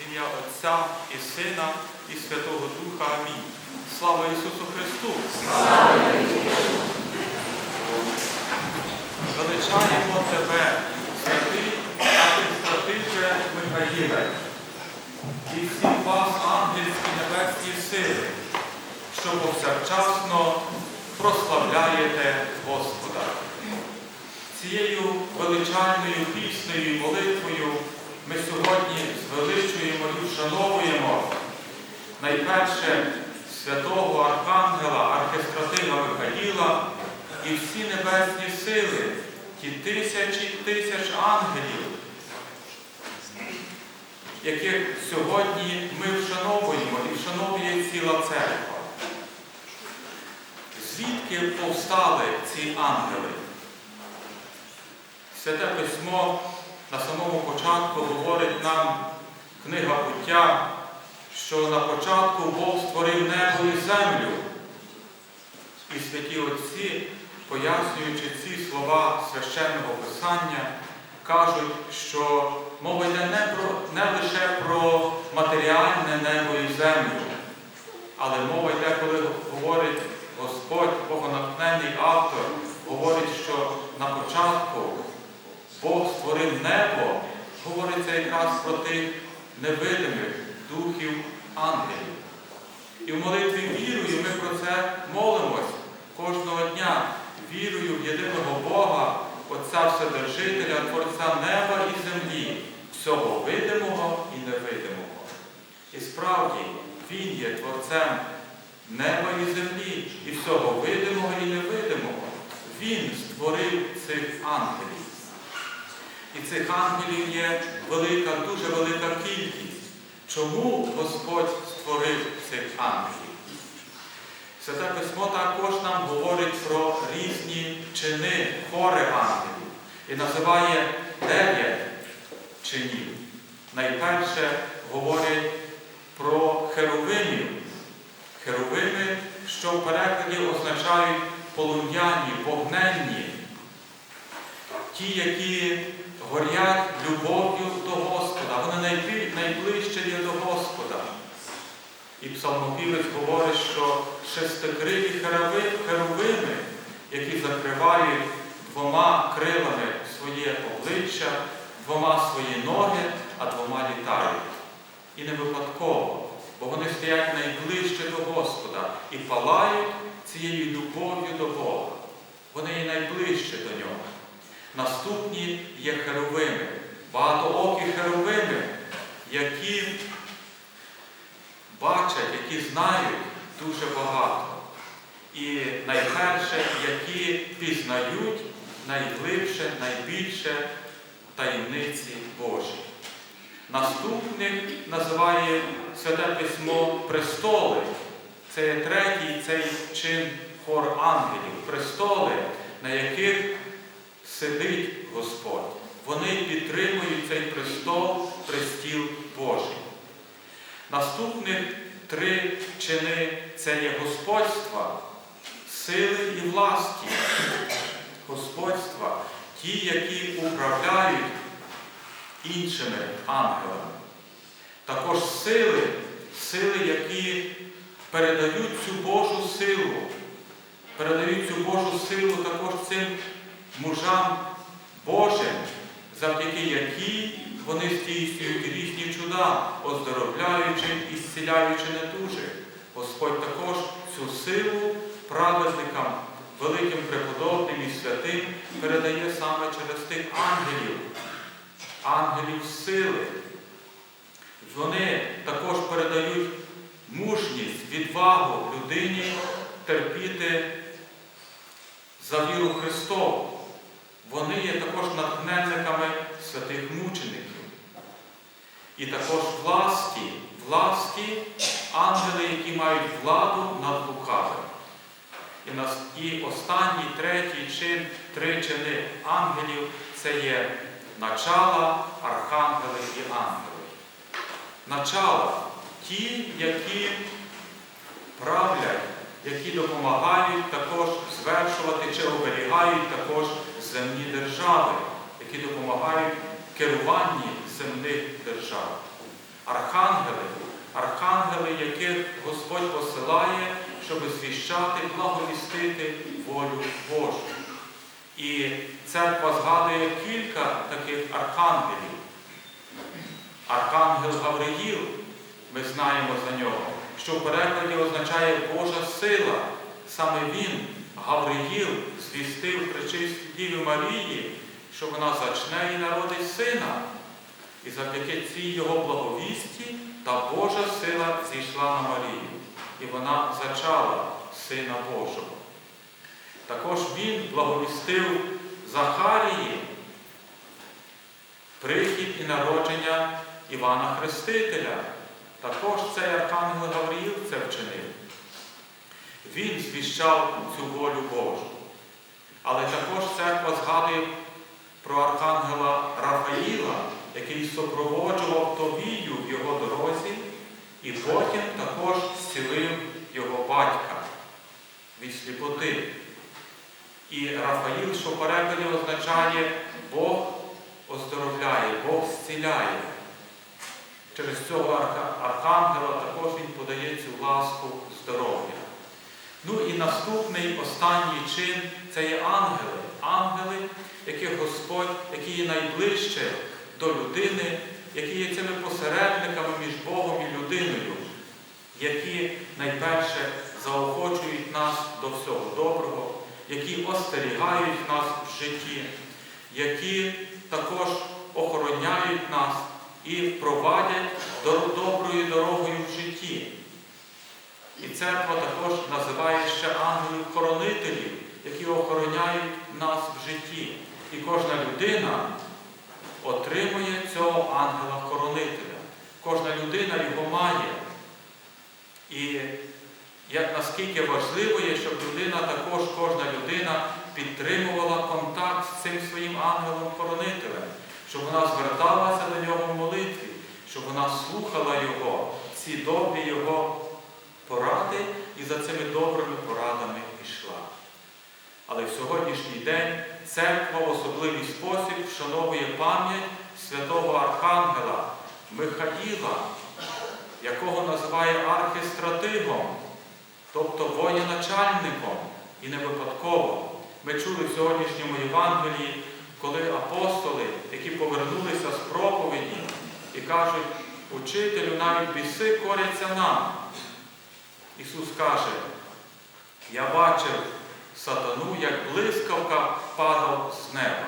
В ім'я Отця і Сина, і Святого Духа. Амінь. Слава Ісусу Христу! Величаємо Тебе, святий архистратиже Михаїле, і всіх вас, ангельські небесні сили, що повсякчасно прославляєте Господа. Цією величальною піснею молитвою ми сьогодні звеличуємо і вшановуємо найперше святого Архангела, архистратига Михаїла і всі небесні сили, ті тисячі тисяч ангелів, яких сьогодні ми вшановуємо і вшановує ціла церква. Звідки повстали ці ангели? Святе письмо на самому початку говорить нам книга буття, що на початку Бог створив небо і землю. І святі Отці, пояснюючи ці слова священного Писання, кажуть, що мова йде не, про, не лише про матеріальне небо і землю, але мова йде, коли говорить Господь, богонатхненний автор, говорить, що на початку Бог створив небо, говориться якраз про тих невидимих духів ангелів. І в молитві вірою ми про це молимось кожного дня. Вірою в єдиного Бога, Отця Вседержителя, Творця неба і землі, всього видимого і невидимого. І справді Він є Творцем неба і землі, і всього видимого і невидимого. Він створив цих ангелів. І цих ангелів є велика, дуже велика кількість. Чому Господь створив цих ангелів? Святе Письмо також нам говорить про різні чини хори ангелів і називає дев'ять чинів. Найперше говорить про херовимів. Херовими, що в перекладі означають полум'яні, вогненні, ті, які горять любов'ю до Господа, вони найближче є до Господа. І псалмопівець говорить, що шестикрилі херовими, які закривають двома крилами своє обличчя, двома свої ноги, а двома літають. І не випадково, бо вони стоять найближче до Господа і палають цією любов'ю до Бога. Вони є найближче до нього. Наступні є херовими, багатоокі херовими, які бачать, які знають дуже багато. І найперше, які пізнають найглибше, найбільше таємниці Божі. Наступних називає Святе Письмо престоли. Це третій цей чин хор ангелів, престоли, на яких сидить Господь. Вони підтримують цей престол, престіл Божий. Наступних три чини це є господства, сили і власті. Господства, ті, які управляють іншими ангелами. Також сили, сили, які передають цю Божу силу, передають цю Божу силу також цим мужам Божим, завдяки якій вони здійснюють різні чуда, оздоровляючи і зціляючи недужих. Господь також цю силу праведникам, великим преподобним і святим передає саме через тих ангелів, ангелів сили. Вони також передають мужність, відвагу людині терпіти за віру Христову. Вони є також натхненниками святих мучеників. І також власті, власті, ангели, які мають владу над лукавим. І, нас, і останній, третій чин, три чини ангелів це є начала, архангели і ангели. Начала ті, які правлять, які допомагають також звершувати чи оберігають також земні держави, які допомагають керуванні земних держав. архангели, архангели, яких Господь посилає, щоб звіщати, благовістити волю Божу. І церква згадує кілька таких архангелів. Архангел Гавриїл, ми знаємо за нього, що в перекладі означає Божа сила. Саме він, Гавриїл, звістив причистій Діві Марії, що вона зачне і народить сина. І завдяки цій його благовісті та Божа сила зійшла на Марію. І вона зачала Сина Божого. Також він благовістив Захарії прихід і народження Івана Хрестителя. Також цей архангел Гавриїл це вчинив. Він звіщав цю волю Божу. Але також церква згадує про архангела Рафаїла, який супроводжував Товію в його дорозі, і потім також зцілив його батька від сліпоти. І Рафаїл, що перекладі означає Бог оздоровляє, Бог зціляє. Через цього архангела також він подає цю ласку здоров'я. Ну і наступний останній чин це є ангели. Ангели, яких Господь, які є найближче до людини, які є цими посередниками між Богом і людиною, які найперше заохочують нас до всього доброго, які остерігають нас в житті, які також охороняють нас і провадять доброю дорогою в житті. І церква також називає ще ангелів-хоронителів, які охороняють нас в житті. І кожна людина отримує цього ангела-хоронителя. Кожна людина його має. І як наскільки важливо є, щоб людина також, кожна людина підтримувала контакт з цим своїм ангелом-хоронителем, щоб вона зверталася до нього в молитві, щоб вона слухала Його, ці добрі Його поради і за цими добрими порадами йшла. Але в сьогоднішній день церква в особливий спосіб вшановує пам'ять святого Архангела Михаїла, якого називає архістратигом, тобто воєначальником, і не випадково. Ми чули в сьогоднішньому Євангелії, коли апостоли, які повернулися з проповіді і кажуть, учителю, навіть біси коряться нам. Ісус каже, я бачив сатану, як блискавка падав з неба.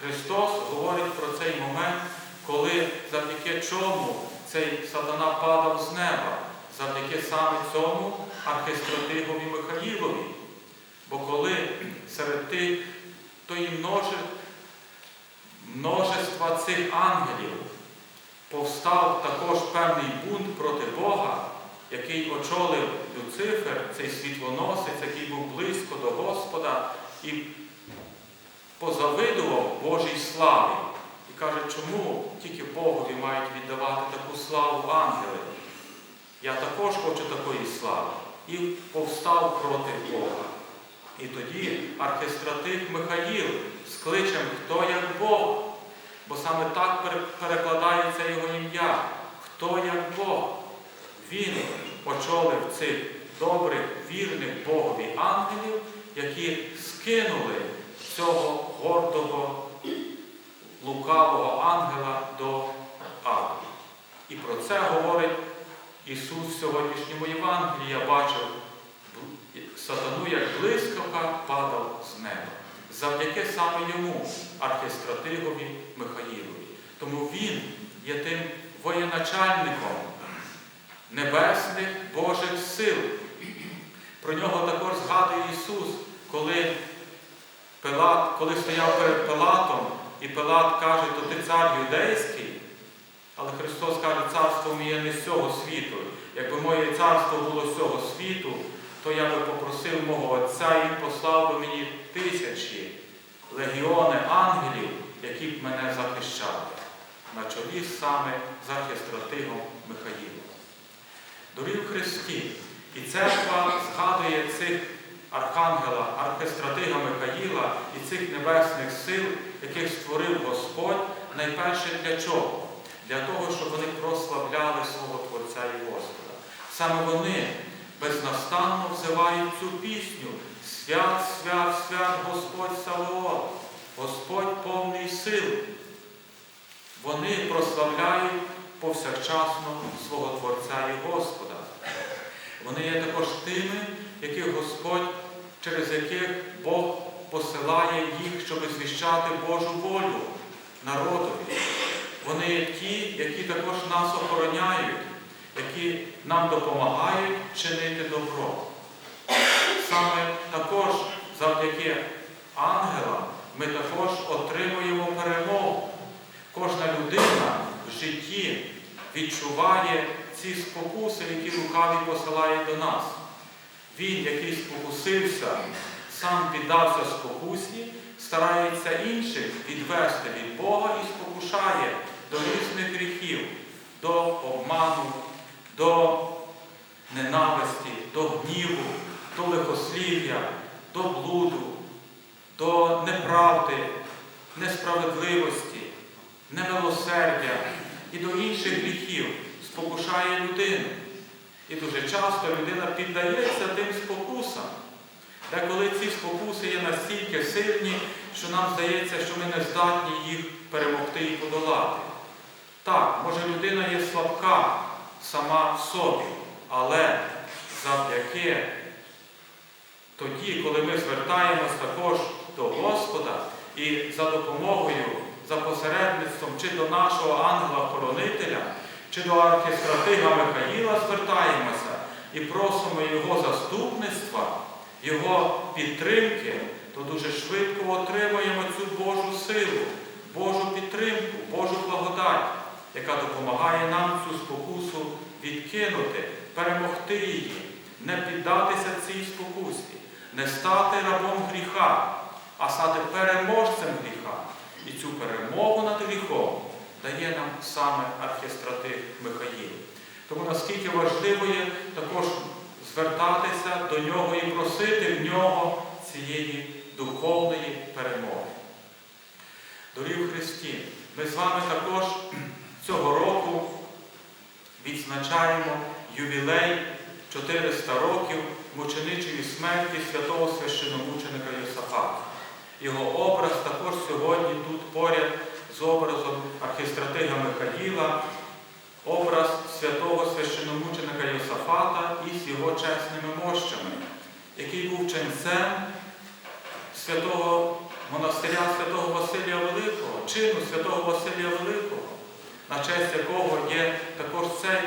Христос говорить про цей момент, коли завдяки чому цей сатана падав з неба, завдяки саме цьому архистратигові Михаїлові. Бо коли серед тих тої множе, множества цих ангелів повстав також певний бунт проти Бога, який очолив Люцифер, цей світлоносець, який був близько до Господа і позавидував Божій славі. І каже, чому тільки Богові мають віддавати таку славу ангели? Я також хочу такої слави. І повстав проти Бога. І тоді архистратик Михаїл з кличем Хто як Бог? Бо саме так перекладається його ім'я. Хто як Бог? Він очолив цих добрих, вірних Богові ангелів, які скинули цього гордого, лукавого ангела до аду. І про це говорить Ісус в сьогоднішньому Євангелії. Я бачив сатану, як блискавка падав з неба. Завдяки саме йому, архистратигові Михаїлові. Тому він є тим воєначальником небесних Божих сил. Про нього також згадує Ісус, коли Пилат, коли стояв перед Пилатом, і Пилат каже, то ти цар юдейський. Але Христос каже, царство моє не з цього світу. Якби моє царство було з цього світу, то я би попросив мого Отця і послав би мені тисячі легіони ангелів, які б мене захищали. На чолі саме захист стратигом Михаїла. Дорів Христі. І церква згадує цих архангела, архистратига Михаїла і цих небесних сил, яких створив Господь, найперше для чого? для того, щоб вони прославляли свого Творця і Господа. Саме вони безнастанно взивають цю пісню Свят, свят, свят Господь Саваоф, Господь повний сил. Вони прославляють повсякчасно свого Творця і Господа. Вони є також тими, яких Господь, через яких Бог посилає їх, щоб звіщати Божу волю народові. Вони є ті, які також нас охороняють, які нам допомагають чинити добро. Саме також завдяки ангелам ми також отримуємо перемогу. Кожна людина житті відчуває ці спокуси, які лукаві посилає до нас. Він, який спокусився, сам піддався спокусі, старається інших відвести від Бога і спокушає до різних гріхів, до обману, до ненависті, до гніву, до лихослів'я, до блуду, до неправди, несправедливості, немилосердя і до інших гріхів спокушає людину. І дуже часто людина піддається тим спокусам. Деколи ці спокуси є настільки сильні, що нам здається, що ми не здатні їх перемогти і подолати. Так, може людина є слабка сама в собі, але завдяки тоді, коли ми звертаємось також до Господа і за допомогою, за посередництвом чи до нашого ангела-хоронителя, чи до архістратига Михаїла звертаємося і просимо Його заступництва, Його підтримки, то дуже швидко отримаємо цю Божу силу, Божу підтримку, Божу благодать, яка допомагає нам цю спокусу відкинути, перемогти її, не піддатися цій спокусі, не стати рабом гріха, а стати переможцем гріха. І цю перемогу над гріхом дає нам саме архістратиг Михаїл. Тому наскільки важливо є також звертатися до нього і просити в нього цієї духовної перемоги. Дорогі в Христі, ми з вами також цього року відзначаємо ювілей 400 років мученичої смерті святого священомученика Йосафата. Його образ також сьогодні тут поряд з образом архістратига Михаїла, образ святого священомученика Йосафата із його чесними мощами, який був ченцем святого монастиря святого Василія Великого, чину святого Василія Великого, на честь якого є також цей,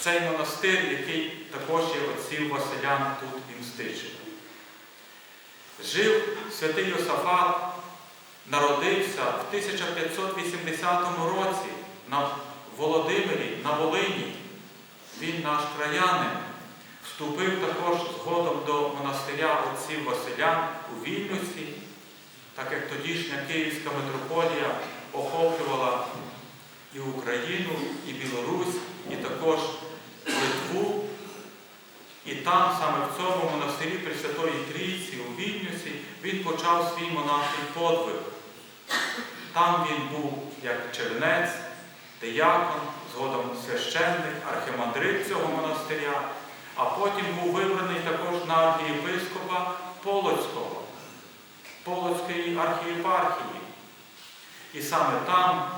цей монастир, який також є отців Василян тут і Мстичево. Жив святий Йосафат, народився в 1580 році на Володимирі, на Волині. Він наш краянин. Вступив також згодом до монастиря отців Василян у Вільнюсі, так як тодішня Київська митрополія охоплювала і Україну, і Білорусь, і також Литву. І там, саме в цьому монастирі Пресвятої Трійці у Вільнюсі, він почав свій монаший подвиг. Там він був як чернець, диякон, згодом священник, архимандрит цього монастиря, а потім був вибраний також на архієпископа Полоцького, Полоцької архієпархії. І саме там,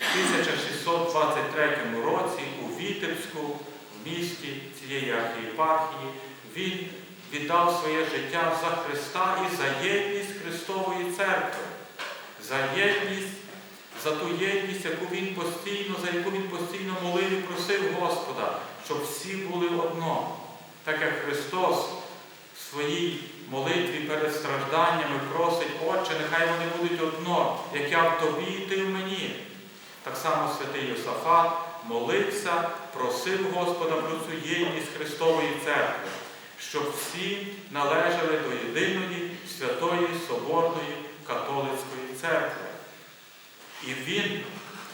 в 1623 році, у Вітебську, місті цієї архієпархії, він віддав своє життя за Христа і за єдність Христової церкви, за єдність, за ту єдність, яку він постійно, за яку він постійно молив і просив Господа, щоб всі були одно. Так як Христос в своїй молитві перед стражданнями просить, Отче, нехай вони будуть одно, як я в тобі і ти в мені. Так само святий Йосафат молився, просив Господа про цю єдність Христової церкви, щоб всі належали до єдиної святої Соборної католицької церкви. І він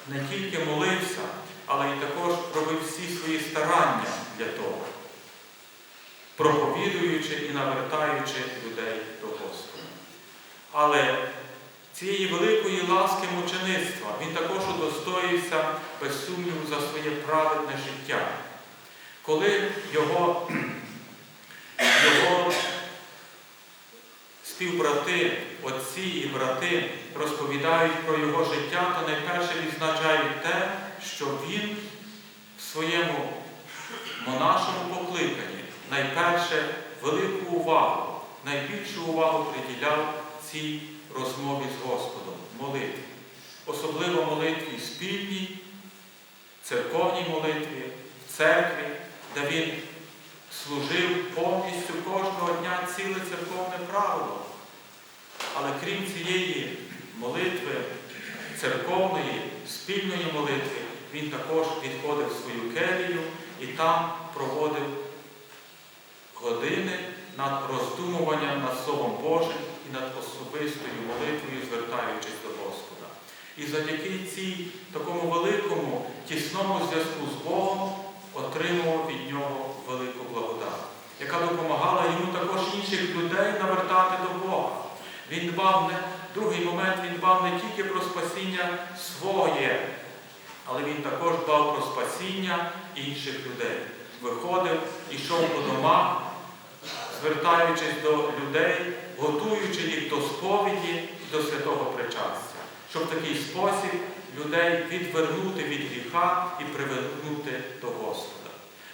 не тільки молився, але й також робив всі свої старання для того, проповідуючи і навертаючи людей до Господа. Але цієї великої ласки мучеництва. Він також удостоївся, без сумніву, за своє праведне життя. Коли його, його співбрати, отці і брати розповідають про його життя, то найперше відзначають те, що він в своєму монашому покликанні найперше велику увагу, найбільшу увагу приділяв цій розмові з Господом, молитві. Особливо молитві спільній, церковній молитві, в церкві, де він служив повністю кожного дня ціле церковне правило. Але крім цієї молитви, церковної, спільної молитви, він також відходив в свою келію і там проводив години над роздумуванням над Словом Божим і над особистою молитвою, звертаючись до Господа. І завдяки цій такому великому, тісному зв'язку з Богом отримував від нього велику благодать, яка допомагала йому також інших людей навертати до Бога. Він дбав не другий момент, він дбав не тільки про спасіння своє, але він також дбав про спасіння інших людей. Виходив, ішов по домах, звертаючись до людей, готуючи їх до сповіді, до святого причастя, щоб в такий спосіб людей відвернути від гріха і привернути до Господа.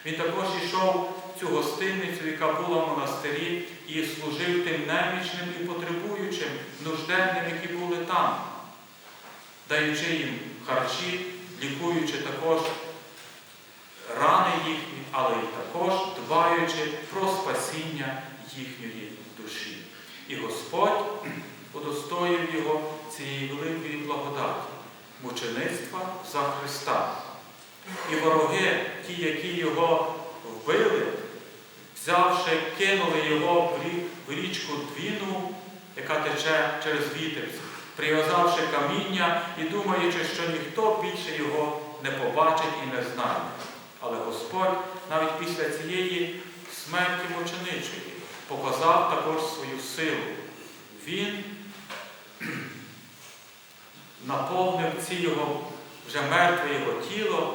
Він також йшов в цю гостиницю, яка була в монастирі, і служив тим немічним і потребуючим, нужденним, які були там, даючи їм харчі, лікуючи також рани їхні, але й також дбаючи про спасіння їхньої душі. І Господь удостоїв його цієї великої благодаті, мучеництва за Христа. І вороги, ті, які його вбили, взявши, кинули його в річку Двіну, яка тече через Вітебськ, прив'язавши каміння і думаючи, що ніхто більше його не побачить і не знає. Але Господь навіть після цієї смерті мученичої показав також свою силу. Він наповнив ці його вже мертве його тіло,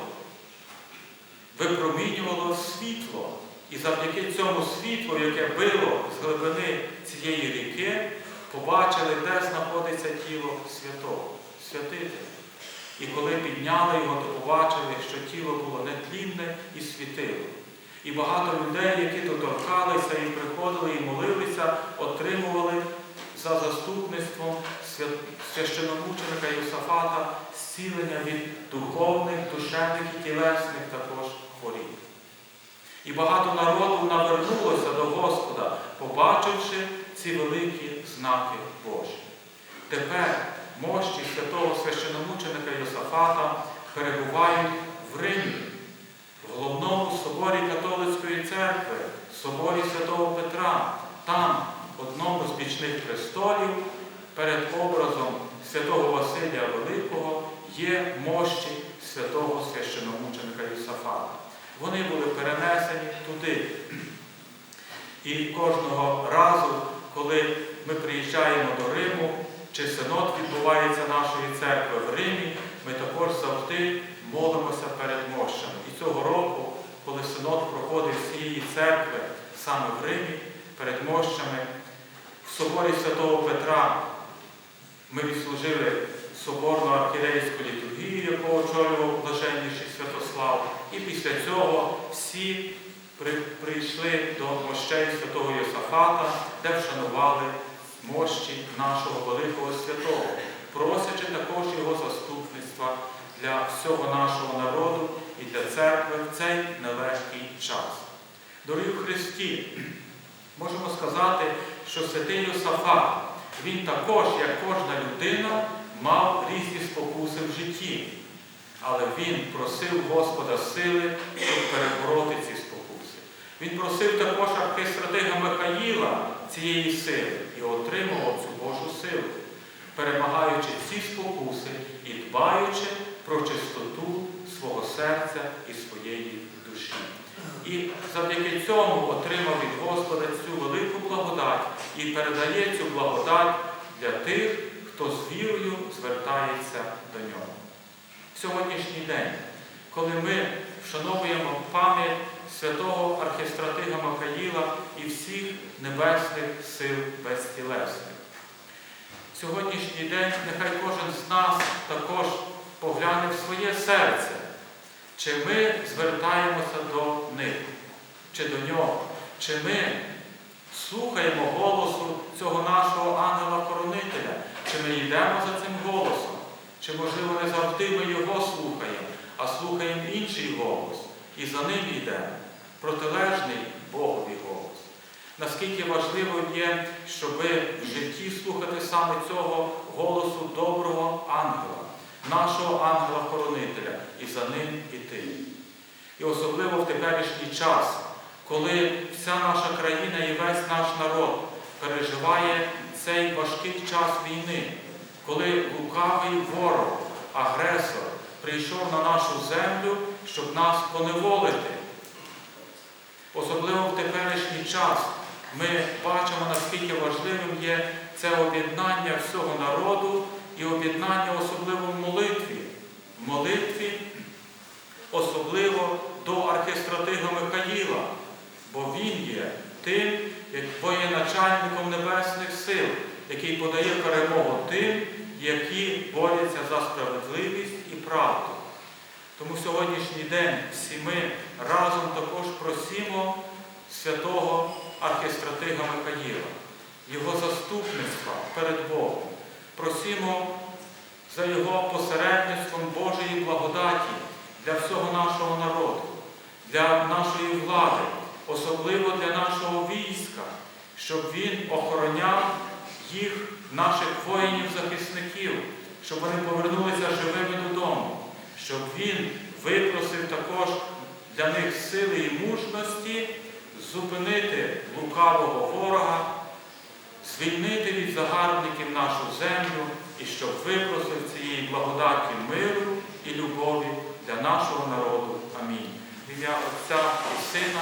випромінювало світло. І завдяки цьому світлу, яке било з глибини цієї ріки, побачили, де знаходиться тіло святого, святителя. І коли підняли його, то побачили, що тіло було нетлінне і світило. І багато людей, які доторкалися і приходили і молилися, отримували за заступництвом свя- священомученика Йосафата зцілення від духовних, душевних і тілесних також хворіб. І багато народу навернулося до Господа, побачивши ці великі знаки Божі. Тепер мощі святого священомученика Йосафата перебувають в Римі, в головному соборі Католицької церкви, соборі святого Петра. Там, в одному з бічних престолів, перед образом святого Василія Великого є мощі святого священомученика Йосафата. Вони були перенесені туди. І кожного разу, коли ми приїжджаємо до Риму, чи синод відбувається нашої церкви в Римі, ми також завжди молимося перед мощами. І цього року, коли синод проходив з цієї церкви саме в Римі, перед мощами, в соборі святого Петра ми відслужили соборну архірейську літургію, яку очолював блаженніший Святослав. І після цього всі прийшли до мощей святого Йосафата, де вшанували мощі нашого великого святого, просячи також його заступництва для всього нашого народу і для церкви в цей нелегкий час. Дорогі Христі, можемо сказати, що святий Йосафат, він також, як кожна людина, мав різні спокуси в житті. Але він просив Господа сили, щоб перебороти ці спокуси. Він просив також архистратига Михаїла цієї сили і отримував цю Божу силу, перемагаючи ці спокуси і дбаючи про чистоту свого серця і своєї душі. І завдяки цьому отримав від Господа цю велику благодать і передає цю благодать для тих, хто з вірою звертається до нього. В сьогоднішній день, коли ми вшановуємо пам'ять святого архістратига Михаїла і всіх небесних сил безтілесних. Сьогоднішній день нехай кожен з нас також погляне в своє серце, чи ми звертаємося до них, чи до нього, чи ми слухаємо голосу цього нашого ангела-хоронителя, чи ми йдемо за цим голосом, чи, можливо, не завжди ми його слухаємо, а слухаємо інший голос і за ним йдемо, протилежний Богові голос. Наскільки важливо є, щоб в житті слухати саме цього голосу доброго ангела, нашого ангела-хоронителя, і за ним іти. І особливо в теперішній час, коли вся наша країна і весь наш народ переживає цей важкий час війни, коли лукавий ворог, агресор прийшов на нашу землю, щоб нас поневолити. Особливо в теперішній час ми бачимо, наскільки важливим є це об'єднання всього народу і об'єднання особливо в молитві. В молитві особливо до архістратига Михаїла, бо він є тим, як воєначальником небесних сил, який подає перемогу тим, які борються за справедливість і правду. Тому сьогоднішній день всі ми разом також просимо святого архістратига Михаїла, його заступництва перед Богом. Просимо за його посередництвом Божої благодаті для всього нашого народу, для нашої влади, особливо для нашого війська, щоб він охороняв їх, наших воїнів-захисників, щоб вони повернулися живими додому, щоб він випросив також для них сили і мужності зупинити лукавого ворога, звільнити від загарбників нашу землю і щоб випросив цієї благодаті миру і любові для нашого народу. Амінь. Ім'я Отця і Сина